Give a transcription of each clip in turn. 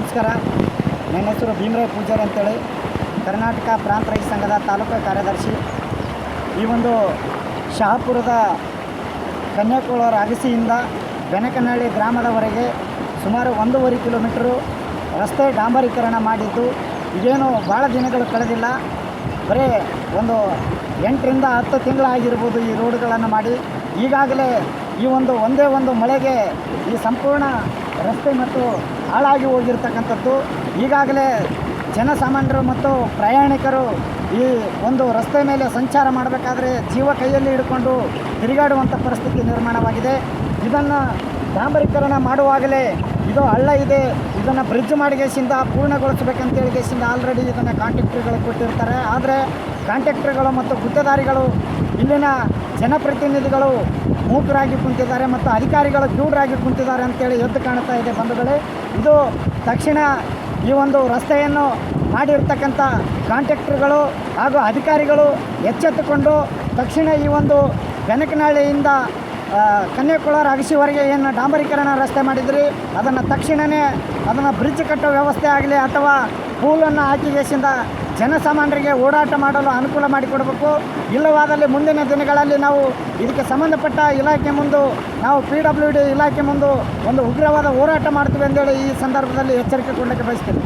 ನಮಸ್ಕಾರ. ನನ್ನ ಹೆಸರು ಭೀಮರಾಯ್ ಪೂಜಾರಿ ಅಂತೇಳಿ. ಕರ್ನಾಟಕ ಪ್ರಾಂತ ರೈತ ಸಂಘದ ತಾಲೂಕು ಕಾರ್ಯದರ್ಶಿ. ಈ ಒಂದು ಶಹಾಪುರದ ಕನ್ಯಾಕುಮಾರ ಅಗಸಿಯಿಂದ ಬೆನಕನಹಳ್ಳಿ ಗ್ರಾಮದವರೆಗೆ ಸುಮಾರು ಒಂದೂವರೆ ಕಿಲೋಮೀಟ್ರು ರಸ್ತೆ ಡಾಂಬರೀಕರಣ ಮಾಡಿದ್ದು, ಇದೇನು ಭಾಳ ದಿನಗಳು ಕಳೆದಿಲ್ಲ. ಬರೀ ಒಂದು ಎಂಟರಿಂದ ಹತ್ತು ತಿಂಗಳಾಗಿರ್ಬೋದು ಈ ರೋಡ್ಗಳನ್ನು ಮಾಡಿ. ಈಗಾಗಲೇ ಈ ಒಂದು, ಒಂದೇ ಒಂದು ಮಳೆಗೆ ಈ ಸಂಪೂರ್ಣ ರಸ್ತೆ ಮತ್ತು ಹಾಳಾಗಿ ಹೋಗಿರ್ತಕ್ಕಂಥದ್ದು. ಈಗಾಗಲೇ ಜನಸಾಮಾನ್ಯರು ಮತ್ತು ಪ್ರಯಾಣಿಕರು ಈ ಒಂದು ರಸ್ತೆ ಮೇಲೆ ಸಂಚಾರ ಮಾಡಬೇಕಾದ್ರೆ ಜೀವ ಕೈಯಲ್ಲಿ ಹಿಡ್ಕೊಂಡು ತಿರುಗಾಡುವಂಥ ಪರಿಸ್ಥಿತಿ ನಿರ್ಮಾಣವಾಗಿದೆ. ಇದನ್ನು ಡಾಂಬರೀಕರಣ ಮಾಡುವಾಗಲೇ ಇದು ಹಳ್ಳ ಇದೆ. ಇದನ್ನು ಬ್ರಿಡ್ಜ್ ಮಾಡಿಗೆಸಿಂದ ಪೂರ್ಣಗೊಳಿಸಬೇಕಂತೇಳಿ ದೇಶದಿಂದ ಆಲ್ರೆಡಿ ಇದನ್ನು ಕಾಂಟ್ರಾಕ್ಟ್ರುಗಳು ಕೊಟ್ಟಿರ್ತಾರೆ. ಆದರೆ ಕಾಂಟ್ರಾಕ್ಟ್ರುಗಳು ಮತ್ತು ಗುತ್ತೇದಾರಿಗಳು ಇಲ್ಲಿನ ಜನಪ್ರತಿನಿಧಿಗಳು ಮೂಕರಾಗಿ ಕುಂತಿದ್ದಾರೆ ಮತ್ತು ಅಧಿಕಾರಿಗಳು ಕ್ಯೂಡರಾಗಿ ಕುಂತಿದ್ದಾರೆ ಅಂತೇಳಿ ಎದ್ದು ಕಾಣ್ತಾ ಇದೆ ಬಂಧುಗಳೇ. ಇದು ತಕ್ಷಣ ಈ ಒಂದು ರಸ್ತೆಯನ್ನು ಮಾಡಿರ್ತಕ್ಕಂಥ ಕಾಂಟ್ರಾಕ್ಟ್ರುಗಳು ಹಾಗೂ ಅಧಿಕಾರಿಗಳು ಎಚ್ಚೆತ್ತುಕೊಂಡು ತಕ್ಷಣ ಈ ಒಂದು ಬೆನಕನಹಳ್ಳಿಯಿಂದ ಕನ್ಯಾಕುಳ ಅಗಸಿವರೆಗೆ ಏನು ಡಾಂಬರೀಕರಣ ರಸ್ತೆ ಮಾಡಿದ್ರಿ, ಅದನ್ನು ತಕ್ಷಣವೇ ಅದನ್ನು ಬ್ರಿಡ್ಜ್ ಕಟ್ಟೋ ವ್ಯವಸ್ಥೆ ಆಗಲಿ ಅಥವಾ ಪೂಲನ್ನು ಹಾಕಿಗೆಸಿಂದ ಜನಸಾಮಾನ್ಯರಿಗೆ ಓಡಾಟ ಮಾಡಲು ಅನುಕೂಲ ಮಾಡಿಕೊಡಬೇಕು. ಇಲ್ಲವಾದಲ್ಲಿ ಮುಂದಿನ ದಿನಗಳಲ್ಲಿ ನಾವು ಇದಕ್ಕೆ ಸಂಬಂಧಪಟ್ಟ ಇಲಾಖೆ ಮುಂದೆ, ನಾವು ಪಿ ಡಬ್ಲ್ಯೂ ಡಿ ಇಲಾಖೆ ಮುಂದೆ ಒಂದು ಉಗ್ರವಾದ ಹೋರಾಟ ಮಾಡ್ತೀವಿ ಅಂತೇಳಿ ಈ ಸಂದರ್ಭದಲ್ಲಿ ಎಚ್ಚರಿಕೆ ಕೊಡಲಿಕ್ಕೆ ಬಯಸ್ತೇನೆ.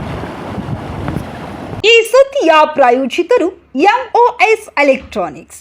ಈ ಸುದ್ದಿಯ ಪ್ರಾಯೋಜಿತರು MOS electronics